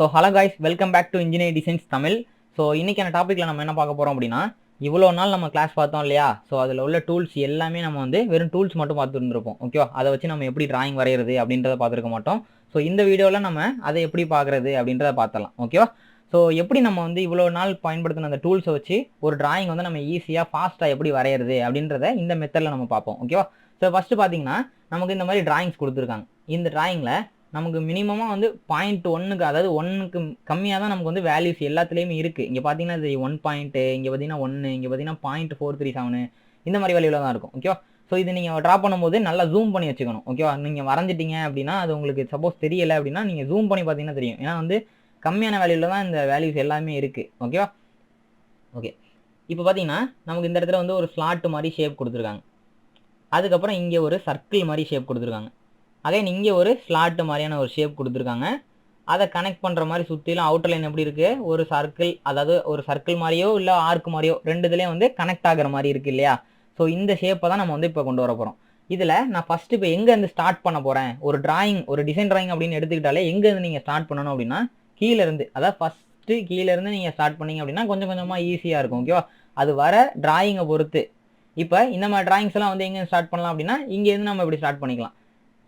So hello guys welcome back to engineer designs Tamil. So இன்றைக்கான டாப்பிக்கில் நம்ம என்ன பார்க்க போகிறோம் அப்படின்னா இவ்வளோ நாள் நம்ம கிளாஸ் பார்த்தோம் இல்லையா? ஸோ அதில் உள்ள டூல்ஸ் எல்லாமே நம்ம வந்து வெறும் டூல்ஸ் மட்டும் பார்த்துருந்துருப்போம் இருந்திருப்போம். ஓகேவா அதை வச்சு நம்ம எப்படி டிராயிங் வரைகிறது அப்படின்றத பார்த்துருக்க மாட்டோம். ஸோ இந்த வீடியோவில் நம்ம அதை எப்படி பார்க்குறது அப்படின்றத பார்த்தலாம் ஓகேவா ஸோ எப்படி நம்ம வந்து இவ்வளோ நாள் பயன்படுத்தின அந்த டூல்ஸை வச்சு ஒரு டிராயிங் வந்து நம்ம ஈஸியாக ஃபாஸ்ட்டாக எப்படி வரைகிறது அப்படின்றத இந்த மெத்தடில் நம்ம பார்ப்போம். ஓகேவா ஸோ ஃபஸ்ட்டு பார்த்தீங்கன்னா நமக்கு இந்த மாதிரி டிராயிங்ஸ் கொடுத்துருக்காங்க. இந்த டிராயிங்கில் நமக்கு மினிமமாக வந்து பாயிண்ட் ஒன்னுக்கு அதாவது ஒன்னுக்கு கம்மியாக தான் நமக்கு வந்து வேல்யூஸ் எல்லாத்துலேயுமே இருக்குது இங்கே பார்த்தீங்கன்னா இது ஒன் பாயிண்ட்டு இங்கே பார்த்தீங்கன்னா ஒன்று இங்கே பார்த்தீங்கன்னா பாயிண்ட் ஃபோர் த்ரீ செவனு இந்த மாதிரி வேல்யூவில் தான் இருக்கும் ஓகேவா ஸோ இது நீங்கள் ட்ரா பண்ணும்போது நல்லா ஜூம் பண்ணி வச்சுக்கணும். ஓகேவா நீங்கள் வரைஞ்சிட்டீங்க அப்படின்னா அது உங்களுக்கு சப்போஸ் தெரியலை அப்படின்னா நீங்கள் ஜூம் பண்ணி பார்த்தீங்கன்னா தெரியும். ஏன்னா வந்து கம்மியான வேல்யூவில் தான் இந்த வேல்யூஸ் எல்லாமே இருக்குது ஓகேவா ஓகே இப்போ பார்த்தீங்கன்னா நமக்கு இந்த இடத்துல வந்து ஒரு ஸ்லாட்டு மாதிரி ஷேப் கொடுத்துருக்காங்க. அதுக்கப்புறம் இங்கே ஒரு சர்க்கிள் மாதிரி ஷேப் கொடுத்துருக்காங்க. அதே இங்கே ஒரு ஸ்லாட்டு மாதிரியான ஒரு ஷேப் கொடுத்துருக்காங்க. அதை கனெக்ட் பண்ணுற மாதிரி சுற்றிலும் அவுட்டர் லைன் எப்படி இருக்குது ஒரு சர்க்கிள் அதாவது ஒரு சர்க்கிள் மாதிரியோ இல்லை ஆர்க் மாதிரியோ ரெண்டு இதுலேயும் வந்து கனெக்ட் ஆகிற மாதிரி இருக்குது இல்லையா? ஸோ இந்த ஷேப்பை தான் நம்ம வந்து இப்போ கொண்டு வர போகிறோம் இதில் நான் ஃபஸ்ட்டு இப்போ எங்கேருந்து ஸ்டார்ட் பண்ண போகிறேன் ஒரு டிராயிங் ஒரு டிசைன் டிராயிங் அப்படின்னு எடுத்துக்கிட்டாலே எங்கேருந்து நீங்கள் ஸ்டார்ட் பண்ணணும் அப்படின்னா கீழேருந்து அதாவது ஃபஸ்ட்டு கீழேருந்து நீங்கள் ஸ்டார்ட் பண்ணீங்க அப்படின்னா கொஞ்சம் கொஞ்சமாக ஈஸியாக இருக்கும் ஓகேவா அது வர டிராயிங்கை பொறுத்து. இப்போ இந்த மாதிரி டிராயிங்ஸ் எல்லாம் வந்து எங்கே ஸ்டார்ட் பண்ணலாம் அப்படின்னா இங்கேருந்து நம்ம இப்படி ஸ்டார்ட் பண்ணிக்கலாம்.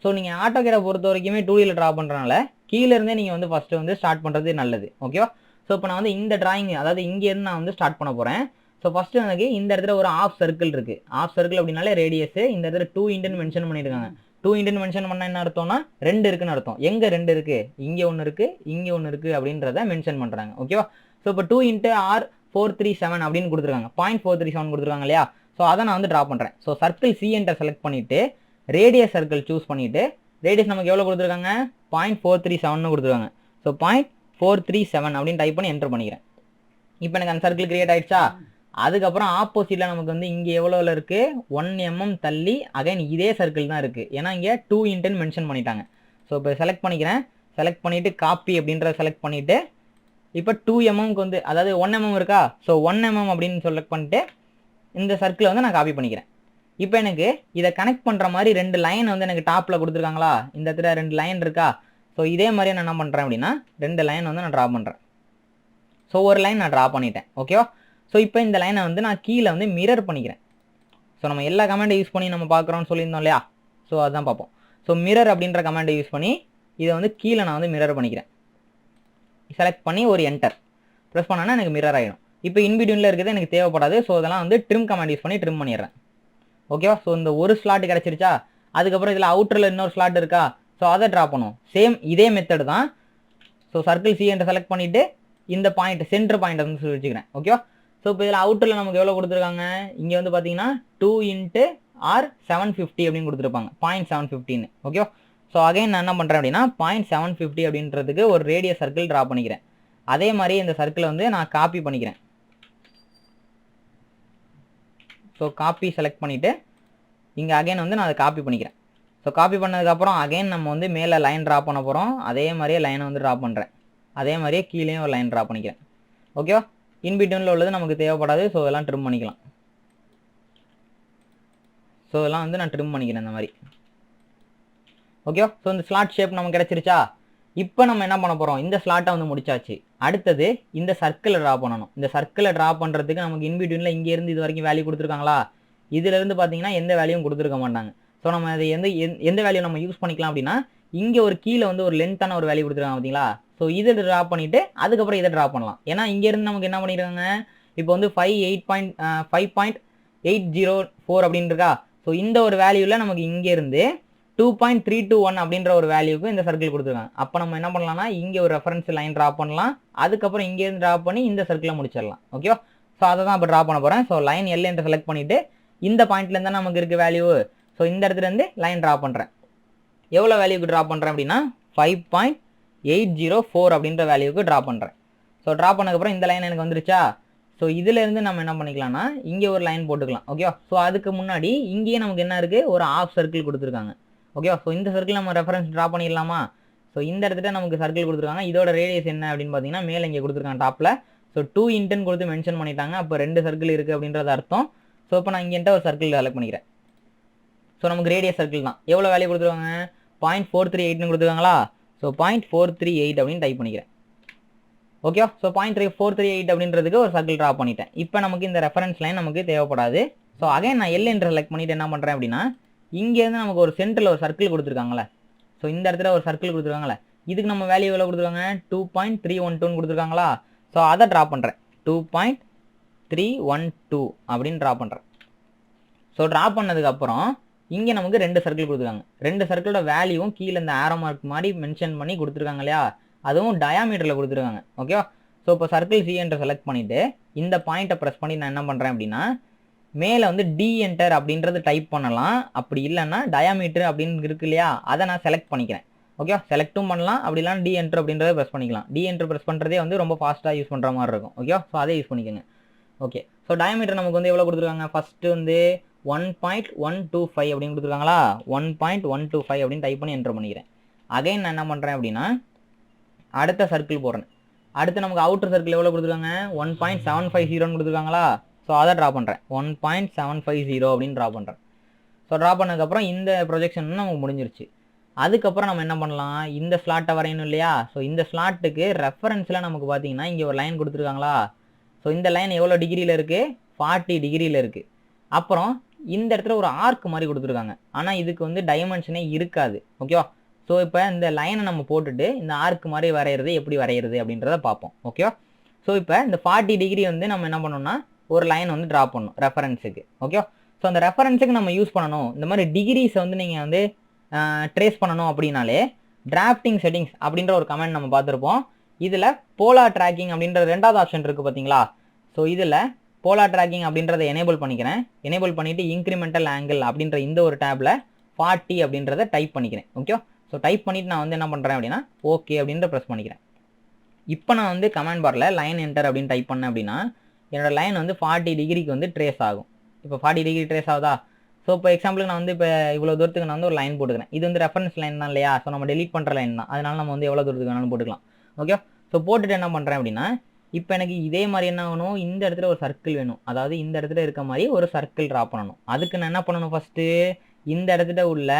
ஸோ நீங்கள் ஆட்டோ ஆட்டோகேரை பொறுத்த வரைக்குமே டூ வீலர் ட்ரா பண்ணுறனால கீழே இருந்தே நீங்கள் வந்து ஃபஸ்ட்டு வந்து ஸ்டார்ட் பண்ணுறது நல்லது. ஓகேவா ஸோ இப்போ நான் வந்து இந்த டிராயிங் அதாவது இங்கேருந்து நான் வந்து ஸ்டார்ட் பண்ண போகிறேன் ஸோ ஃபஸ்ட்டு எனக்கு இந்த இடத்துல ஒரு ஆஃப் சர்க்கிள் இருக்குது ஆஃப் சர்க்கிள் அப்படின்னாலே ரேடியஸ் இந்த இடத்துல டூ இன்டன் மென்ஷன் பண்ணியிருக்காங்க. டூ இன்டன் மென்ஷன் பண்ண என்ன அர்த்தம்னா ரெண்டு இருக்குன்னு அர்த்தம். எங்கே ரெண்டு இருக்குது இங்கே ஒன்று இருக்குது இங்கே ஒன்று இருக்குது அப்படின்றத மென்ஷன் பண்ணுறாங்க ஓகேவா ஸோ இப்போ two into R four three seven அப்படின்னு கொடுத்துருக்காங்க. பாயிண்ட் ஃபோர் த்ரீ செவன் கொடுத்துருக்காங்க இல்லையா? ஸோ அதை நான் வந்து ட்ரா பண்ணுறேன் so circle C enter select பண்ணிவிட்டு ரேடியஸ் சர்க்கிள் சூஸ் பண்ணிவிட்டு ரேடியஸ் நமக்கு எவ்வளோ கொடுத்துருக்காங்க? பாயிண்ட் ஃபோர் த்ரீ செவன் கொடுத்துருக்காங்க. So point four three seven அப்படின்னு டைப் பண்ணி என்டர் பண்ணிக்கிறேன். இப்போ எனக்கு அந்த சர்க்கிள் கிரியேட் ஆகிடுச்சா அதுக்கப்புறம் ஆப்போசிட்டில் நமக்கு வந்து இங்கே எவ்வளோவில் இருக்குது ஒன் எம்எம் தள்ளி அகைன் இதே சர்க்கிள் தான் இருக்குது ஏன்னா இங்கே டூ இன்ட்டுன்னு மென்ஷன் பண்ணிட்டாங்க. ஸோ இப்போ செலக்ட் பண்ணிக்கிறேன். செலக்ட் பண்ணிவிட்டு காப்பி அப்படின்றத செலக்ட் பண்ணிவிட்டு இப்போ டூ எம்எம்க்கு வந்து அதாவது ஒன் எம்எம் இருக்கா? ஸோ ஒன் எம்எம் அப்படின்னு செலக்ட் பண்ணிட்டு இந்த சர்க்கிளை வந்து நான் காப்பி பண்ணிக்கிறேன். இப்போ எனக்கு இதை கனெக்ட் பண்ணுற மாதிரி ரெண்டு லைன் வந்து எனக்கு டாப்பில் கொடுத்துருக்காங்களா? இந்த இடத்துல ரெண்டு லைன் இருக்கா? ஸோ இதே மாதிரி நான் என்ன பண்ணுறேன் அப்படின்னா ரெண்டு லைன் வந்து நான் ட்ரா பண்ணுறேன் ஸோ ஒரு லைன் நான் ட்ரா பண்ணிட்டேன். ஓகேவா ஸோ இப்போ இந்த லைனை வந்து நான் கீழே வந்து மிரர் பண்ணிக்கிறேன். ஸோ நம்ம எல்லா கமெண்டை யூஸ் பண்ணி நம்ம பார்க்குறோம்னு சொல்லியிருந்தோம் இல்லையா? ஸோ அதுதான் பார்ப்போம். ஸோ மிரர் அப்படின்ற கமெண்டை யூஸ் பண்ணி இதை வந்து கீழே நான் வந்து மிரர் பண்ணிக்கிறேன். செலக்ட் பண்ணி ஒரு என்டர் ப்ரெஸ் பண்ணோன்னா எனக்கு மிரர் ஆகிடும் இப்போ இன்பிடியூனில் இருக்கிறது எனக்கு தேவைப்படாது. ஸோ இதெல்லாம் வந்து ட்ரிம் கமெண்ட் யூஸ் பண்ணி ட்ரிம் பண்ணிடுறேன். ஓகேவா ஸோ இந்த ஒரு ஸ்லாட் கிடச்சிருச்சா? அதுக்கப்புறம் இதில் அவுட்டரில் இன்னொரு ஸ்லாட் இருக்கா? ஸோ அதை ட்ரா பண்ணுவோம். சேம் இதே மெத்தடு தான். ஸோ சர்க்கிள் சி என்று செலக்ட் பண்ணிவிட்டு இந்த பாயிண்ட் சென்டர் பாயிண்ட் வந்து சொல்லி வச்சுக்கிறேன். ஓகேவா ஸோ இப்போ இதில் அவுட்டரில் நமக்கு எவ்வளோ கொடுத்துருக்காங்க? இங்கே வந்து பார்த்தீங்கன்னா two into R seven fifty அப்படின்னு கொடுத்துருப்பாங்க. பாயிண்ட் செவன் ஃபிஃப்டின்னு ஓகேவா ஸோ அகைன் நான் என்ன பண்ணுறேன் அப்படின்னா பாயிண்ட் செவன் ஃபிஃப்டி அப்படின்றதுக்கு ஒரு ரேடியஸ் சர்க்கிள் ட்ரா பண்ணிக்கிறேன். அதே மாதிரி இந்த சர்க்கிளை வந்து நான் காப்பி பண்ணிக்கிறேன். ஸோ காப்பி செலக்ட் பண்ணிவிட்டு இங்கே அகைன் வந்து நான் அதை காப்பி பண்ணிக்கிறேன். ஸோ காப்பி பண்ணதுக்கப்புறம் அகைன் நம்ம வந்து மேலே லைன் ட்ரா பண்ண போகிறோம் அதே மாதிரியே லைனை வந்து ட்ரா பண்ணுறேன் அதே மாதிரியே கீழேயும் ஒரு லைன் ட்ரா பண்ணிக்கிறேன். ஓகேவா இன்பிட்வீனில் உள்ளது நமக்கு தேவைப்படாது. ஸோ இதெல்லாம் ட்ரிம் பண்ணிக்கலாம். ஸோ இதெல்லாம் வந்து நான் ட்ரிம் பண்ணிக்கிறேன் இந்த மாதிரி. ஓகேவா ஸோ இந்த ஸ்லாட் ஷேப் நமக்கு கிடச்சிருச்சா? இப்போ நம்ம என்ன பண்ண போகிறோம் இந்த ஸ்லாட்டை வந்து முடிச்சாச்சு. அடுத்தது இந்த சர்க்கிளை ட்ரா பண்ணணும். இந்த சர்க்கிளை ட்ரா பண்ணுறதுக்கு நமக்கு இன்பிட்வீனில் இங்கேருந்து இது வரைக்கும் வேல்யூ கொடுத்துருக்காங்களா? இதுலேருந்து பார்த்தீங்கன்னா எந்த வேல்யூவும் கொடுத்துருக்க மாட்டாங்க. ஸோ நம்ம அதை எந்த எந்த வேல்யூ நம்ம யூஸ் பண்ணிக்கலாம் அப்படின்னா இங்கே ஒரு கீழே வந்து ஒரு லென்த்தான ஒரு வேல்யூ கொடுத்துருக்காங்க பார்த்தீங்களா ஸோ இதை ட்ரா பண்ணிவிட்டு அதுக்கப்புறம் இதை ட்ரா பண்ணலாம். ஏன்னா இங்கேருந்து நமக்கு என்ன பண்ணியிருக்காங்க இப்போ வந்து five eight point five point eight zero four அப்படின்னு இருக்கா ஸோ இந்த ஒரு வேல்யூவில் நமக்கு இங்கேருந்து two point three two one அப்படின்ற ஒரு வேல்யூக்கு இந்த சர்க்கிள் கொடுத்துருக்காங்க. அப்போ நம்ம என்ன பண்ணலாம்னா இங்கே ஒரு ரெஃபரன்ஸ் லைன் ட்ரா பண்ணலாம். அதுக்கப்புறம் இங்கேருந்து ட்ரா பண்ணி இந்த சர்க்கிளை முடிச்சிடலாம். ஓகேவா ஸோ அதை தான் இப்போ ட்ரா பண்ண போகிறேன் ஸோ லைன் எல் என்று செலக்ட் பண்ணிவிட்டு இந்த பாயிண்ட்லேருந்து தான் நமக்கு இருக்குது வேல்யூ ஸோ இந்த இடத்துலேருந்து லைன் ட்ரா பண்ணுறேன் எவ்வளோ வேல்யூக்கு ட்ரா பண்ணுறேன் அப்படின்னா five point eight zero four அப்படின்ற வேல்யூக்கு ட்ரா பண்ணுறேன் ஸோ ட்ரா பண்ணதுக்கப்புறம் இந்த லைன் எனக்கு வந்துருச்சா? ஸோ இதுலேருந்து நம்ம என்ன பண்ணிக்கலாம்னா இங்கே ஒரு லைன் போட்டுக்கலாம். ஓகேவா ஸோ அதுக்கு முன்னாடி இங்கேயே நமக்கு என்ன இருக்குது ஒரு ஆஃப் சர்க்கிள் கொடுத்துருக்காங்க. ஓகேவா ஸோ இந்த சர்க்கிள் நம்ம ரெஃபரன்ஸ் ட்ரா பண்ணிடலாமா? ஸோ இந்த இடத்துல நமக்கு சர்க்கிள் கொடுத்துருக்காங்க. இதோட ரேடியஸ் என்ன அப்படின்னு பார்த்தீங்கன்னா மேலே இங்கே கொடுத்துருக்காங்க டாப்பில் ஸோ டூ இன்டன் கொடுத்து மென்ஷன் பண்ணிட்டாங்க. அப்போ ரெண்டு சர்க்கிள் இருக்குது அப்படின்றது அர்த்தம். ஸோ இப்போ நான் இங்கேட்ட ஒரு சர்க்கிள் செலக்ட் பண்ணிக்கிறேன். ஸோ நமக்கு ரேடியஸ் சர்க்கிள் தான். எவ்வளோ வேல்யூ கொடுத்துருவாங்க? பாயிண்ட் ஃபோர் த்ரீ எயிட்னு கொடுத்துருக்காங்களா? So point four three eight அப்படின்னு டைப் பண்ணிக்கிறேன். Okay so point three four three eight அப்படின்றதுக்கு ஒரு சர்க்கிள் ட்ரா பண்ணிட்டேன். இப்போ நமக்கு இந்த ரெஃபரன்ஸ் லைன் நமக்கு தேவைப்படாது. ஸோ அகைன் நான் எல் என்று செலக்ட் பண்ணிட்டு என்ன பண்ணுறேன் அப்படின்னா இங்கேருந்து நமக்கு ஒரு சென்டரில் ஒரு சர்க்கிள் கொடுத்துருக்காங்களே ஸோ இந்த இடத்துல ஒரு சர்க்கிள் கொடுத்துருக்காங்களே இதுக்கு நம்ம வேல்யூ எவ்வளோ கொடுத்துருக்காங்க? டூ பாயிண்ட் த்ரீ ஒன் டூன்னு கொடுத்துருக்காங்களா? ஸோ அதை ட்ரா பண்ணுறேன் two point three one two அப்படின்னு ட்ரா பண்ணுறேன் ஸோ ட்ரா பண்ணதுக்கப்புறம் இங்கே நமக்கு ரெண்டு சர்க்கிள் கொடுத்துருக்காங்க. ரெண்டு சர்க்கிளோட வேல்யூவும் கீழே இந்த ஆரோ மார்க் மாதிரி மென்ஷன் பண்ணி கொடுத்துருக்காங்க இல்லையா? அதுவும் டயாமீட்டரில் கொடுத்துருக்காங்க. ஓகேவா ஸோ இப்போ சர்க்கிள் சி என்ற செலக்ட் பண்ணிவிட்டு இந்த பாயிண்ட்டை ப்ரெஸ் பண்ணி நான் என்ன பண்ணுறேன் அப்படின்னா மேலே வந்து டி என்டர் அப்படின்றது டைப் பண்ணலாம். அப்படி இல்லைன்னா டயாமீட்டர் அப்படின்னு இருக்கு இல்லையா? அதை நான் செலக்ட் பண்ணிக்கிறேன். ஓகே செலக்ட்டும் பண்ணலாம். அப்படி இல்லைனா டி என்டர் அப்படின்றத ப்ரெஸ் பண்ணிக்கலாம். டி என்டர் ப்ரெஸ் பண்ணுறதே வந்து ரொம்ப ஃபாஸ்ட்டாக யூஸ் பண்ணுற மாதிரி இருக்கும். ஓகே ஸோ அதை யூஸ் பண்ணிக்கோங்க. ஓகே ஸோ டயாமீட்டர் நமக்கு வந்து எவ்வளோ கொடுத்துருக்காங்க? ஃபஸ்ட்டு வந்து one point one two five அப்படின்னு கொடுத்துருக்காங்களா? One point one two five அப்படின்னு டைப் பண்ணி என்டர் பண்ணிக்கிறேன். அகைன் நான் என்ன பண்ணுறேன் அப்படின்னா அடுத்த சர்க்கிள் போடுறேன். அடுத்து நமக்கு அவுட்டர் சர்க்கிள் எவ்வளோ கொடுத்துருக்காங்க? ஒன் பாயிண்ட் செவன் ஃபைவ் ஜீரோன்னு கொடுத்துருக்காங்களா? ஸோ அதை ட்ரா பண்ணுறேன் one point seven five zero அப்படின்னு ட்ரா பண்ணுறேன் ஸோ ட்ரா பண்ணதுக்கப்புறம் இந்த ப்ரொஜெக்ஷன் நமக்கு முடிஞ்சிருச்சு. அதுக்கப்புறம் நம்ம என்ன பண்ணலாம்? இந்த ஸ்லாட்டை வரையணும் இல்லையா? ஸோ இந்த ஸ்லாட்டுக்கு ரெஃபரன்ஸில் நமக்கு பார்த்தீங்கன்னா இங்கே ஒரு லைன் கொடுத்துருக்காங்களா? ஸோ இந்த லைன் எவ்வளோ டிகிரியில் இருக்குது ஃபார்ட்டி டிகிரியில் இருக்குது அப்புறம் இந்த இடத்துல ஒரு ஆர்க் மாதிரி கொடுத்துருக்காங்க. ஆனால் இதுக்கு வந்து டைமென்ஷனே இருக்காது. ஓகேவா ஸோ இப்போ இந்த லைனை நம்ம போட்டுட்டு இந்த ஆர்க் மாதிரி வரைகிறது எப்படி வரைகிறது அப்படின்றத பார்ப்போம். ஓகேவா ஸோ இப்போ இந்த ஃபார்ட்டி டிகிரி வந்து நம்ம என்ன பண்ணோம்னா ஒரு லைன் வந்து ட்ரா பண்ணணும் ரெஃபரன்ஸுக்கு ஓகே ஸோ அந்த ரெஃபரன்ஸுக்கு நம்ம யூஸ் பண்ணணும். இந்த மாதிரி டிகிரிஸை வந்து நீங்கள் வந்து ட்ரேஸ் பண்ணணும் அப்படின்னாலே டிராஃப்டிங் செட்டிங்ஸ் அப்படின்ற ஒரு கமெண்ட் நம்ம பார்த்துருப்போம். இதில் போலா ட்ராக்கிங் அப்படின்ற ரெண்டாவது ஆப்ஷன் இருக்குது பார்த்தீங்களா? ஸோ இதில் போலா ட்ராக்கிங் அப்படின்றத எனேபிள் பண்ணிக்கிறேன். எனேபிள் பண்ணிவிட்டு இன்க்ரிமெண்டல் ஆங்கிள் அப்படின்ற இந்த ஒரு டேப்பில் ஃபார்ட்டி அப்படின்றத டைப் பண்ணிக்கிறேன். ஓகே ஸோ டைப் பண்ணிவிட்டு நான் வந்து என்ன பண்ணுறேன் அப்படின்னா ஓகே அப்படின்ற ப்ரெஸ் பண்ணிக்கிறேன். இப்போ நான் வந்து கமெண்ட் பாரில் லைன் என்டர் அப்படின்னு டைப் பண்ணேன் அப்படின்னா என்னோடய லைன் வந்து ஃபார்ட்டி டிகிரிக்கு வந்து ட்ரேஸ் ஆகும். இப்போ ஃபார்ட்டி டிகிரி ட்ரேஸ் ஆகுதா? ஸோ இப்போ எக்ஸாம்பிளுக்கு நான் வந்து இப்போ இவ்வளோ தூரத்துக்கு நான் வந்து ஒரு லைன் போட்டுக்கிறேன். இது வந்து ரெஃபரன்ஸ் லைன் தான் இல்லையா? ஸோ நம்ம டெலிட் பண்ணுற லைன் தான். அதனால நம்ம வந்து எவ்வளோ தூரத்துக்கு வேணாலும் போட்டுக்கலாம். ஓகே ஸோ போட்டுட்டு என்ன பண்ணுறேன் அப்படின்னா இப்போ எனக்கு இதே மாதிரி என்ன ஆகணும் இந்த இடத்துல ஒரு சர்க்கிள் வேணும். அதாவது இந்த இடத்துல இருக்க மாதிரி ஒரு சர்க்கிள் ட்ரா பண்ணணும். அதுக்கு நான் என்ன பண்ணணும் ஃபஸ்ட்டு இந்த இடத்துல உள்ள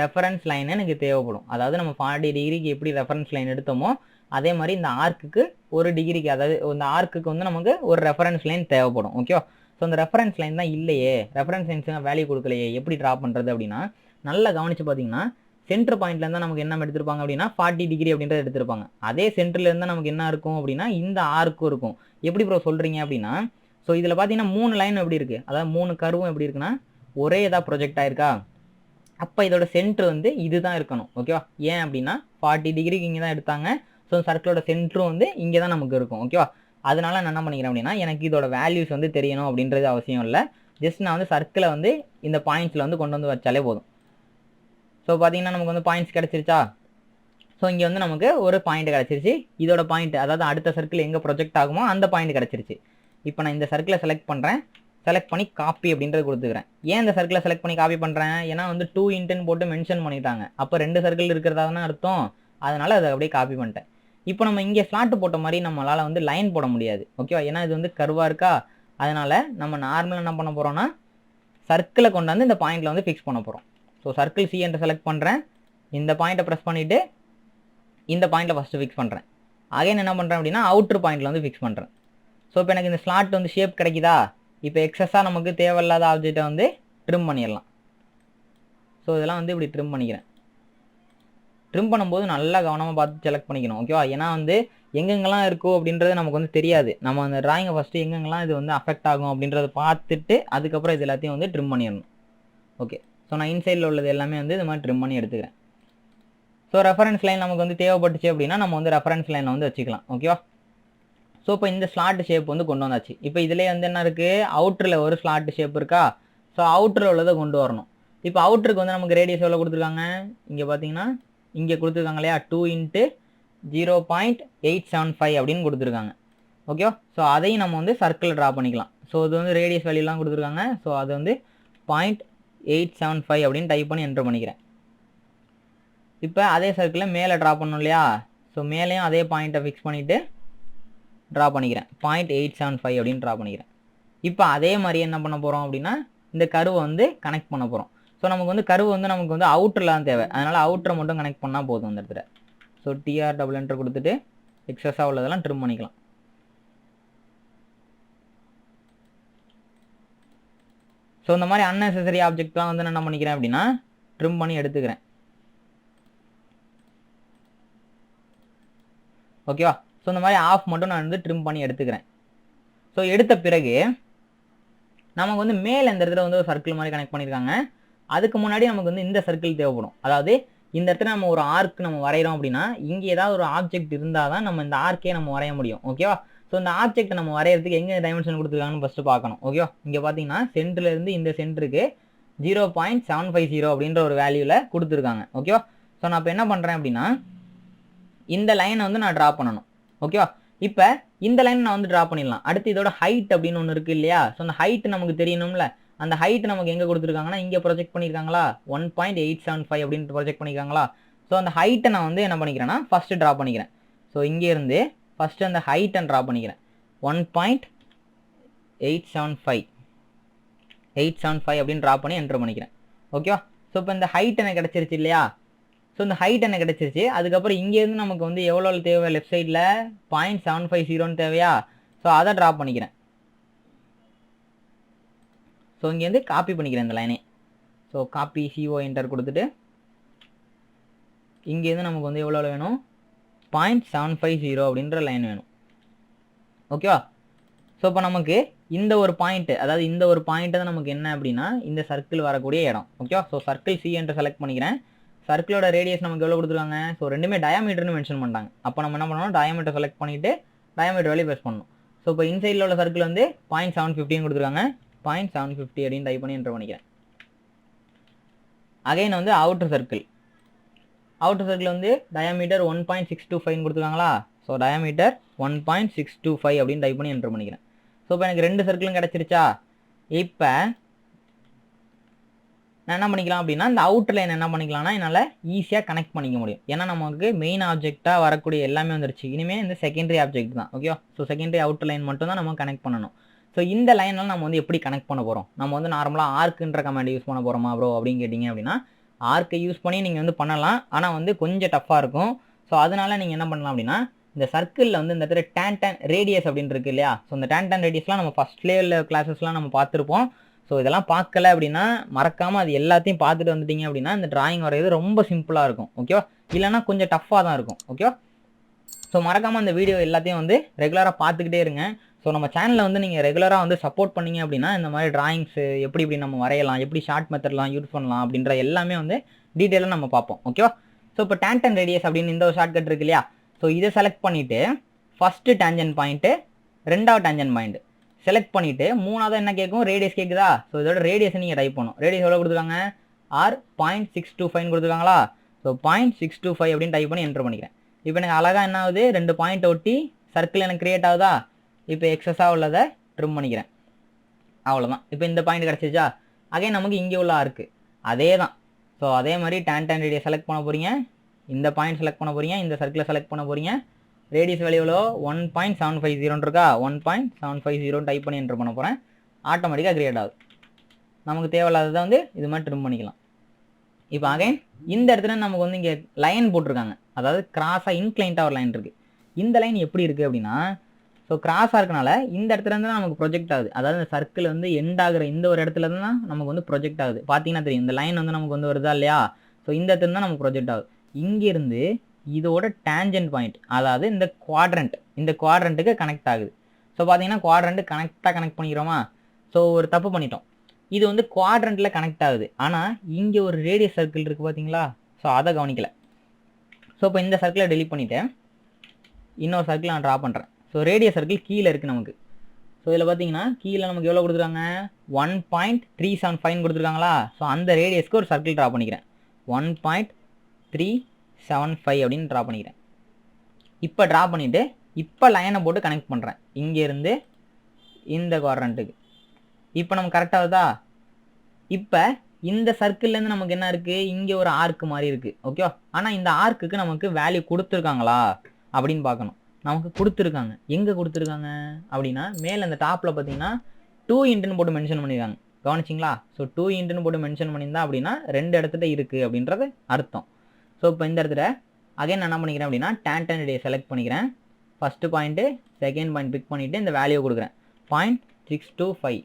ரெஃபரன்ஸ் லைன் எனக்கு தேவைப்படும். அதாவது நம்ம ஃபார்ட்டி டிகிரிக்கு எப்படி ரெஃபரன்ஸ் லைன் எடுத்தோமோ அதே மாதிரி இந்த ஆர்க்குக்கு ஒரு டிகிரிக்கு அதாவது இந்த ஆர்க்குக்கு வந்து நமக்கு ஒரு ரெஃபரன்ஸ் லைன் தேவைப்படும் ஓகேவா ஸோ அந்த ரெஃபரன்ஸ் லைன் தான் இல்லையே ரெஃபரன்ஸ் லைன்ஸுங்க வேல்யூ கொடுக்கலையே எப்படி ட்ரா பண்ணுறது அப்படின்னா நல்லா கவனித்து பார்த்தீங்கன்னா சென்டர் பாயிண்ட்லேருந்து நமக்கு என்ன எடுத்திருப்பாங்க அப்படின்னா ஃபார்ட்டி டிகிரி அப்படின்றத எடுத்திருப்பாங்க. அதே சென்டர்லேருந்து நமக்கு என்ன இருக்கும் அப்படின்னா இந்த ஆர்க்கும் இருக்கும். எப்படி ப்ரோ சொல்கிறீங்க அப்படின்னா ஸோ இதில் பார்த்தீங்கன்னா மூணு லைன் எப்படி இருக்குது அதாவது மூணு கருவும் எப்படி இருக்குன்னா ஒரே இதாக ப்ரொஜெக்ட் ஆயிருக்கா? அப்போ இதோட சென்டர் வந்து இதுதான் இருக்கணும் ஓகேவா ஏன் அப்படின்னா ஃபார்ட்டி டிகிரிக்கு இங்கே தான் எடுத்தாங்க ஸோ சர்க்கிளோட சென்டரும் வந்து இங்கே தான் நமக்கு இருக்கும் ஓகேவா அதனால் நான் என்ன பண்ணிக்கிறேன் அப்படின்னா எனக்கு இதோட வேல்யூஸ் வந்து தெரியணும் அப்படின்றது அவசியம் இல்லை. ஜஸ்ட் நான் வந்து சர்க்கிளை வந்து இந்த பாயிண்ட்ஸில் வந்து கொண்டு வந்து வச்சாலே போதும். ஸோ பார்த்தீங்கன்னா நமக்கு வந்து பாயிண்ட்ஸ் கிடச்சிருச்சா? ஸோ இங்கே வந்து நமக்கு ஒரு பாயிண்ட் கிடச்சிருச்சு. இதோட பாயிண்ட் அதாவது அடுத்த சர்க்கிள் எங்கே ப்ரொஜெக்ட் ஆகுமோ அந்த பாயிண்ட் கிடச்சிருச்சு. இப்போ நான் இந்த சர்க்கிளை செலக்ட் பண்ணுறேன் செலக்ட் பண்ணி காப்பி அப்படின்றது கொடுத்துக்கிறேன். ஏன் இந்த சர்க்கிளை செலக்ட் பண்ணி காப்பி பண்ணுறேன் ஏன்னா வந்து டூ இன்ட்டுன்னு போட்டு மென்ஷன் பண்ணிட்டாங்க. அப்போ ரெண்டு சர்க்கிள் இருக்கிறதா தானே அர்த்தம். அதனால் அதை அப்படியே காப்பி பண்ணிட்டேன். இப்போ நம்ம இங்கே ஸ்லாட் போட்ட மாதிரி நம்மளால் வந்து லைன் போட முடியாது. ஓகேவா ஏன்னா இது வந்து கருவாக இருக்கா? அதனால் நம்ம நார்மலாக என்ன பண்ண போகிறோம்னா சர்க்கிளை கொண்டாந்து இந்த பாயிண்ட்டில் வந்து ஃபிக்ஸ் பண்ண போகிறோம் ஸோ சர்க்கிள் சி என்று செலக்ட் பண்ணுறேன் இந்த பாயிண்ட்டை ப்ரெஸ் பண்ணிவிட்டு இந்த பாயிண்ட்டை ஃபஸ்ட்டு ஃபிக்ஸ் பண்ணுறேன் அகைன் என்ன பண்ணுறேன் அப்படின்னா அவுட்ரு பாயிண்ட்டில் வந்து ஃபிக்ஸ் பண்ணுறேன் ஸோ இப்போ எனக்கு இந்த ஸ்லாட் வந்து ஷேப் கிடைக்குதா? இப்போ எக்ஸஸாக நமக்கு தேவையில்லாத ஆப்ஜெக்டை வந்து ட்ரிம் பண்ணிடலாம். ஸோ இதெல்லாம் வந்து இப்படி ட்ரிம் பண்ணிக்கிறேன். ட்ரிம் பண்ணும்போது நல்லா கவனமாக பார்த்து செலக்ட் பண்ணிக்கணும் ஓகேவா ஏன்னா வந்து எங்கெங்கெல்லாம் இருக்கும் அப்படின்றது நமக்கு வந்து தெரியாது. நம்ம அந்த ட்ராயிங்கை ஃபஸ்ட்டு எங்கெங்கெல்லாம் இது வந்து அஃபெக்ட் ஆகும் அப்படின்றத பார்த்துட்டு அதுக்கப்புறம் இது எல்லாத்தையும் வந்து ட்ரிம் பண்ணிடணும். ஓகே ஸோ நான் இன்சைடில் உள்ளது எல்லாமே வந்து இது மாதிரி ட்ரிம் பண்ணி எடுத்துக்கிறேன். ஸோ ரெஃபரன்ஸ் லைன் நமக்கு வந்து தேவைப்பட்டுச்சு அப்படின்னா நம்ம வந்து ரெஃபரன்ஸ் லைனை வந்து வச்சுக்கலாம் ஓகேவா ஸோ இப்போ இந்த ஸ்லாட் ஷேப் வந்து கொண்டு வந்தாச்சு. இப்போ இதிலே வந்து என்ன இருக்குது அவுட்டரில் ஒரு ஸ்லாட் ஷேப் இருக்கா? ஸோ அவுட்டரில் உள்ளதை கொண்டு வரணும். இப்போ அவுட்டருக்கு வந்து நமக்கு ரேடியஸ் எவ்வளோ கொடுத்துருக்காங்க? இங்கே பார்த்தீங்கன்னா இங்கே கொடுத்துருக்காங்க இல்லையா? Two into zero point eight seven five அப்படின்னு கொடுத்துருக்காங்க. ஓகேவா ஸோ அதையும் நம்ம வந்து சர்க்கிளில் ட்ரா பண்ணிக்கலாம். ஸோ இது வந்து ரேடியஸ் வேல்யூலாம் கொடுத்துருக்காங்க. ஸோ அது வந்து பாயிண்ட் எயிட் செவன் ஃபைவ் அப்படின்னு டைப் பண்ணி என்ட்ரு பண்ணிக்கிறேன். இப்போ அதே சர்க்கிளில் மேலே ட்ரா பண்ணணும் இல்லையா? ஸோ மேலேயும் அதே பாயிண்ட்டை ஃபிக்ஸ் பண்ணிவிட்டு ட்ரா பண்ணிக்கிறேன். பாயிண்ட் எயிட் செவன் ஃபைவ் அப்படின்னு ட்ரா பண்ணிக்கிறேன். இப்போ அதே மாதிரி என்ன பண்ண போகிறோம் அப்படின்னா இந்த கருவை வந்து கனெக்ட் பண்ண போகிறோம் ஸோ நமக்கு வந்து கருவு வந்து நமக்கு வந்து அவுட்டரில் தான் தேவை. அதனால் அவுட்டரை மட்டும் கனெக்ட் பண்ணால் போதும் அந்த இடத்துல. ஸோ டிஆர் டபுள் என்டர் கொடுத்துட்டு எக்ஸஸாக உள்ளதெல்லாம் ட்ரிம் பண்ணிக்கலாம். ஸோ இந்த மாதிரி அன்னெசரி ஆப்ஜெக்ட்லாம் வந்து நான் என்ன பண்ணிக்கிறேன் அப்படின்னா ட்ரிம் பண்ணி எடுத்துக்கிறேன். ஓகேவா ஸோ இந்த மாதிரி ஆஃப் மட்டும் நான் வந்து ட்ரிம் பண்ணி எடுத்துக்கிறேன். ஸோ எடுத்த பிறகு நமக்கு வந்து மேலே இந்த இடத்துல வந்து ஒரு சர்க்கிள் மாதிரி கனெக்ட் பண்ணியிருக்காங்க. அதுக்கு முன்னாடி நமக்கு வந்து இந்த சர்க்கிள் தேவைப்படும். அதாவது இந்த இடத்துல நம்ம ஒரு ஆர்க் நம்ம வரைகிறோம் அப்படின்னா இங்கே ஏதாவது ஒரு ஆப்ஜெக்ட் இருந்தால் தான் நம்ம இந்த ஆர்க்கே நம்ம வரைய முடியும். ஓகேவா ஸோ இந்த ஆப்ஜெக்ட் நம்ம வரைகிறதுக்கு எங்கே டைமென்ஷன் கொடுத்துருக்காங்கன்னு ஃபஸ்ட்டு பார்க்கணும். ஓகேவா இங்கே பார்த்தீங்கன்னா சென்டர்லேருந்து இந்த சென்டருக்கு zero point seven five zero அப்படின்ற ஒரு வேல்யூவில் கொடுத்துருக்காங்க. ஓகேவா ஸோ நான் இப்போ என்ன பண்ணுறேன் அப்படின்னா இந்த லைனை வந்து நான் ட்ரா பண்ணணும். ஓகேவா இப்போ இந்த லைன் நான் வந்து ட்ரா பண்ணிடலாம். அடுத்து இதோட ஹைட் அப்படின்னு ஒன்று இருக்குது இல்லையா? ஸோ அந்த ஹைட் நமக்கு தெரியணும்ல. அந்த ஹைட் நமக்கு எங்கே கொடுத்துருக்காங்கன்னா இங்கே ப்ரொஜெக்ட் பண்ணியிருக்காங்களா? One point eight seven five அப்படின்னு ப்ரொஜெக்ட் பண்ணியிருக்காங்களா? ஸோ அந்த ஹைட்டை நான் வந்து என்ன பண்ணிக்கிறேன்னா ஃபஸ்ட்டு ட்ரா பண்ணிக்கிறேன். ஸோ இங்கேருந்து ஃபஸ்ட்டு அந்த ஹைட்டை ட்ரா பண்ணிக்கிறேன். One point eight seven five eight seven five அப்படின்னு ட்ரா பண்ணி என்ட்ரு பண்ணிக்கிறேன். ஓகேவா ஸோ இப்போ இந்த ஹைட் எனக்கு கிடச்சிருச்சு இல்லையா? ஸோ இந்த ஹைட் எனக்கு கிடச்சிருச்சு. அதுக்கப்புறம் இங்கேருந்து நமக்கு வந்து எவ்வளோ தேவை? லெஃப்ட் சைடில் பாயிண்ட் செவன் ஃபைவ் ஜீரோன்னு தேவையா? ஸோ அதை ட்ரா பண்ணிக்கிறேன். ஸோ இங்கேருந்து காப்பி பண்ணிக்கிறேன் இந்த லைனே ஸோ காப்பி சிஓ என்டர் கொடுத்துட்டு இங்கேருந்து நமக்கு வந்து எவ்வளோ வேணும்? பாயிண்ட் செவன் ஃபைவ் ஜீரோ அப்படின்ற லைன் வேணும். ஓகேவா ஸோ இப்போ நமக்கு இந்த ஒரு பாயிண்ட்டு அதாவது இந்த ஒரு பாயிண்ட்டு தான் நமக்கு என்ன அப்படின்னா இந்த சர்க்கிள் வரக்கூடிய இடம். ஓகேவா ஸோ சர்க்கிள் சி என்று செலக்ட் பண்ணிக்கிறேன். சர்க்கிளோட ரேடியஸ் நமக்கு எவ்வளோ கொடுத்துருக்காங்க? ஸோ ரெண்டுமே டயாமீட்டர்னு மென்ஷன் பண்ணுறாங்க அப்போ நம்ம என்ன பண்ணணும்? டயாமீட்டர் செலக்ட் பண்ணிவிட்டு டயாமீட்டர் வேலையை ப்ரெஸ் பண்ணணும். ஸோ இப்போ இன்சைடில் உள்ள சர்க்கிள் வந்து பாயிண்ட் செவன் ஃபிஃப்டின்னு கொடுத்துருக்காங்க. பாயிண்ட் செவன் ஃபிஃப்டி அப்படின்னு டைப் பண்ணி என்டர் பண்ணிக்கிறேன். அகைன் வந்து அவுட்டர் சர்க்கிள் அவுட்டர் சர்க்கிள் வந்து diameter one point six two ஃபைவ்னு கொடுத்துருக்காங்களா? So diameter one point six two five அப்படின்னு டைப் பண்ணி என்டர் பண்ணிக்கிறேன். ஸோ இப்போ எனக்கு ரெண்டு சர்க்கிளும் கிடச்சிருச்சா? இப்போ நான் என்ன பண்ணிக்கலாம் அப்படின்னா இந்த அவுட்டர் லைன் என்ன பண்ணிக்கலாம்னா என்னால் ஈஸியாக கனெக்ட் பண்ணிக்க முடியும். ஏன்னா நமக்கு மெயின் ஆப்ஜெக்டாக வரக்கூடிய எல்லாமே வந்துருச்சு. இனிமேல் இந்த செகண்டரி ஆப்ஜெக்ட் தான். Okay so secondary outer line மட்டும் தான் நம்ம கனெக்ட் பண்ணணும். ஸோ இந்த லைனில் நம்ம வந்து எப்படி கனெக்ட் பண்ண போகிறோம் நம்ம வந்து நார்மலாக ஆர்க்குன்ற கமெண்ட் யூஸ் பண்ண போகிறோமா ப்ரோ அப்படின்னு கேட்டிங்க அப்படின்னா ஆர்க்கை யூஸ் பண்ணி நீங்கள் வந்து பண்ணலாம். ஆனால் வந்து கொஞ்சம் டஃப்பாக இருக்கும். ஸோ அதனால நீங்கள் என்ன பண்ணலாம் அப்படின்னா இந்த சர்க்கிளில் வந்து இந்த இடத்துல டேன் டேன் ரேடியஸ் அப்படின்னு இருக்கு இல்லையா? ஸோ இந்த டேன் டேன் ரேடியஸ்லாம் நம்ம ஃபஸ்ட்லேயே உள்ள கிளாஸஸ்லாம் நம்ம பார்த்துருப்போம். ஸோ இதெல்லாம் பார்க்கல அப்படின்னா மறக்காமல் அது எல்லாத்தையும் பார்த்துட்டு வந்துட்டீங்க அப்படின்னா இந்த டிராயிங் வரைகிறது ரொம்ப சிம்பிளாக இருக்கும். ஓகேவா இல்லைனா கொஞ்சம் டஃப்பாக தான் இருக்கும். ஓகேவா ஸோ மறக்காமல் அந்த வீடியோ எல்லாத்தையும் வந்து ரெகுலராக பார்த்துக்கிட்டே இருங்க. ஸோ நம்ம சேனலில் வந்து நீங்கள் ரெகுலராக வந்து சப்போர்ட் பண்ணீங்க அப்படின்னா இந்த மாதிரி டிராயிங்ஸு எப்படி இப்படி நம்ம வரையலாம் எப்படி ஷார்ட் மெத்தட்லாம் யூஸ் பண்ணலாம் அப்படின்ற எல்லாமே வந்து டீட்டெயிலாக நம்ம பார்ப்போம். ஓகேவா ஸோ இப்போ டேன்டன் ரேடியஸ் அப்படின்னு இந்த ஒரு ஷார்ட்கட் இருக்கு இல்லையா? ஸோ இதை செலக்ட் பண்ணிவிட்டு ஃபஸ்ட்டு டேஞ்சன் பாயிண்ட்டு ரெண்டாவது டேஞ்சன் பாயிண்ட் செலக்ட் பண்ணிவிட்டு மூணாவது என்ன கேட்கும் ரேடியஸ் கேட்குதா ஸோ இதோட ரேடியஸை நீங்கள் டைப் பண்ணும் ரேடியஸ் எவ்வளோ கொடுத்துருக்காங்க? R point six two five கொடுத்துருக்காங்களா? So point six two five அப்படின்னு டைப் பண்ணி என்டர் பண்ணிக்கிறேன். இப்போ எனக்கு அழகாக என்ன ஆகுது? ரெண்டு பாயிண்ட் ஒட்டி சர்க்கிள் எனக்கு கிரியேட் ஆகுதா? இப்போ எக்ஸஸாக உள்ளதை ட்ரிம் பண்ணிக்கிறேன். அவ்வளோதான் இப்போ இந்த பாயிண்ட் கிடச்சிச்சா அகைன் நமக்கு இங்கே உள்ள ஆர்க்கு அதே தான் ஸோ அதே மாதிரி டேன் டேன் ரேடியை செலக்ட் பண்ண போகிறீங்க இந்த பாயிண்ட் செலக்ட் பண்ண போகிறீங்க இந்த சர்க்கிளை செலக்ட் பண்ண போகிறீங்க ரேடியஸ் வேல்யூவில் ஒன் பாயிண்ட் செவன் ஃபைவ் ஜீரோன்னு இருக்கா? ஒன் பாயிண்ட் செவன் ஃபைவ் ஜீரோன்னு டைப் பண்ணி என்ட்ரு பண்ண போகிறேன் ஆட்டோமேட்டிக்காக கிரியேட் ஆகுது. நமக்கு தேவையில்லாததை வந்து இது மாதிரி ட்ரிம் பண்ணிக்கலாம். இப்போ அகைன் இந்த இடத்துல நமக்கு வந்து இங்கே லைன் போட்டிருக்காங்க. அதாவது கிராஸாக இன்க்ளைண்ட்டாக ஒரு லைன் இருக்குது இந்த லைன் எப்படி இருக்குது அப்படின்னா ஸோ கிராஸாக இருக்கனால இந்த இடத்துல இருந்து தான் நமக்கு ப்ரொஜெக்ட் ஆகுது. அதாவது இந்த சர்க்கிள் வந்து எண்ட் ஆகிற இந்த ஒரு இடத்துல இருந்து தான் நமக்கு வந்து ப்ரொஜெக்ட் ஆகுது. பார்த்தீங்கன்னா தெரியும் இந்த லைன் வந்து நமக்கு வந்து வருதா இல்லையா? ஸோ இந்த இடத்துல தான் நமக்கு ப்ரொஜெக்ட் ஆகுது. இங்கேருந்து இதோட டேஞ்சன்ட் பாயிண்ட் அதாவது இந்த குவாட்ரண்ட் இந்த குவாட்ரண்ட்டுக்கு கனெக்ட் ஆகுது. ஸோ பார்த்தீங்கன்னா குவாட்ரண்ட் கனெக்டாக கனெக்ட் பண்ணிக்கிறோமா? ஸோ ஒரு தப்பு பண்ணிட்டோம். இது வந்து குவாட்ரண்ட்டில் கனெக்ட் ஆகுது. ஆனால் இங்கே ஒரு ரேடியஸ் சர்க்கிள் இருக்குது பார்த்தீங்களா ஸோ அதை கவனிக்கலை. ஸோ இப்போ இந்த சர்க்கிளை டெலிட் பண்ணிவிட்டேன் இன்னொரு சர்க்கிள் நான் ட்ரா பண்ணுறேன் ஸோ ரேடியஸ் சர்க்கிள் கீழே இருக்குது நமக்கு. ஸோ இதில் பார்த்தீங்கன்னா கீழே நமக்கு எவ்வளோ கொடுத்துருக்காங்க? One point three seven five கொடுத்துருக்காங்களா? ஸோ அந்த ரேடியஸ்க்கு ஒரு சர்க்கிள் ட்ரா பண்ணிக்கிறேன். One point three seven five அப்படின்னு ட்ரா பண்ணிக்கிறேன். இப்போ ட்ரா பண்ணிவிட்டு இப்போ லைனை போட்டு கனெக்ட் பண்ணுறேன் இங்கேருந்து இந்த குவாட்ரண்ட்டுக்கு இப்போ நம்ம கரெக்டாக இப்போ இந்த சர்க்கிள்லேருந்து நமக்கு என்ன இருக்குது இங்கே ஒரு ஆர்க் மாதிரி இருக்குது ஓகேவா ஆனால் இந்த ஆர்க்குக்கு நமக்கு வேல்யூ கொடுத்துருக்காங்களா? அப்படின்னு பார்க்கணும். நமக்கு கொடுத்துருக்காங்க. எங்கே கொடுத்துருக்காங்க? அப்படின்னா மேலே அந்த டாப்பில் பார்த்தீங்கன்னா டூ இன்ட்டுன்னு போட்டு மென்ஷன் பண்ணியிருக்காங்க கவனிச்சிங்களா? ஸோ டூ இன்ட்டுன்னு போட்டு மென்ஷன் பண்ணியிருந்தா அப்படின்னா ரெண்டு இடத்துல இருக்குது அப்படின்றது அர்த்தம். ஸோ இப்போ இந்த இடத்துல அகைன் நான் என்ன பண்ணிக்கிறேன் அப்படின்னா டேன் டே செலக்ட் பண்ணிக்கிறேன். First point second point pick பண்ணிவிட்டு இந்த வேல்யூ கொடுக்குறேன். பாயிண்ட் சிக்ஸ் டூ ஃபைவ்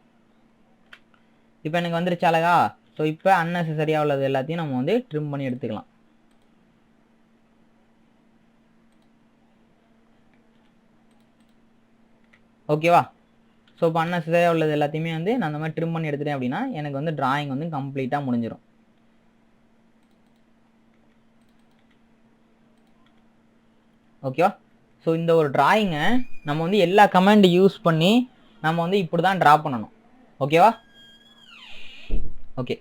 இப்போ எனக்கு வந்துருச்சு அழகா. ஸோ இப்போ அன்னெசரியாக உள்ளது எல்லாத்தையும் நம்ம வந்து ட்ரிம் பண்ணி எடுத்துக்கலாம். ஓகேவா? ஸோ இப்போ அன்னெசரியாக உள்ளது எல்லாத்தையுமே வந்து நான் அந்த மாதிரி ட்ரிம் பண்ணி எடுத்துட்டேன் அப்படின்னா எனக்கு வந்து டிராயிங் வந்து கம்ப்ளீட்டாக முடிஞ்சிடும் ஓகேவா? ஸோ இந்த ஒரு டிராயிங்கை நம்ம வந்து எல்லா கமெண்ட் யூஸ் பண்ணி நம்ம வந்து இப்படி தான் ட்ரா பண்ணணும். ஓகேவா? ஓகே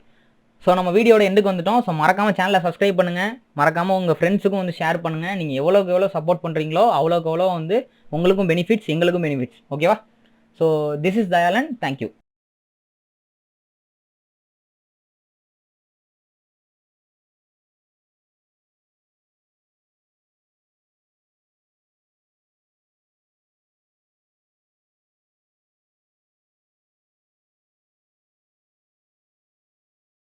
ஸோ நம்ம வீடியோட எண்டுக்கு வந்துட்டோம். ஸோ மறக்காமல் சேனலை சப்ஸ்கிரைப் பண்ணுங்கள் மறக்காமல் உங்கள் ஃப்ரெண்ட்ஸுக்கும் வந்து ஷேர் பண்ணுங்கள் நீங்கள் எவ்வளோக்கு எவ்வளோ சப்போர்ட் பண்ணுறீங்களோ அவ்வளோக்கு எவ்வளோ வந்து உங்களுக்கும் பெனிஃபிட்ஸ் எங்களுக்கும் பெனிஃபிட்ஸ் ஓகேவா so this is Dayalan thank you